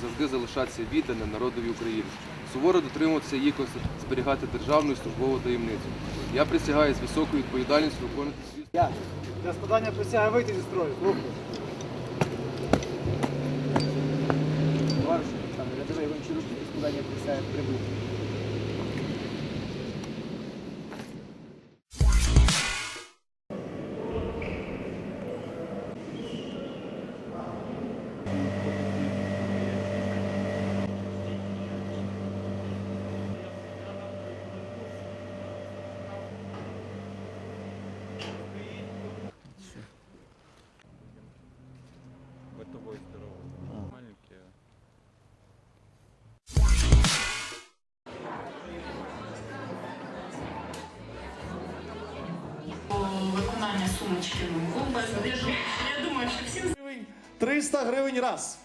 завжди залишатися відданим народові України, суворо дотримуватися її зберігати державну і службову таємницю. Я присягаю з високою відповідальністю виконувати свій Я. Для складання присяги вийти зі строю. Слухаю. Товариш Олександр, рядовий Гончарук для складання присяги прибув. Бытовой здоровый. Маленькие. виконання сумочки. Я думаю, що всі гривень, 300 гривень раз.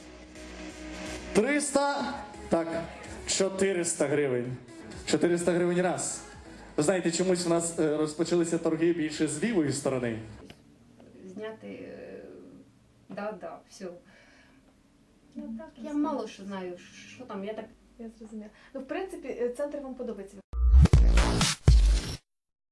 300, так, 400 гривень. 400 гривень раз. Ви знаєте, чомусь у нас е, розпочалися торги більше з лівої сторони. зняти. Да, да, все. Ну так, я мало що знаю, що там, я так Я зрозуміла. Ну, в принципі, е, центр вам подобається.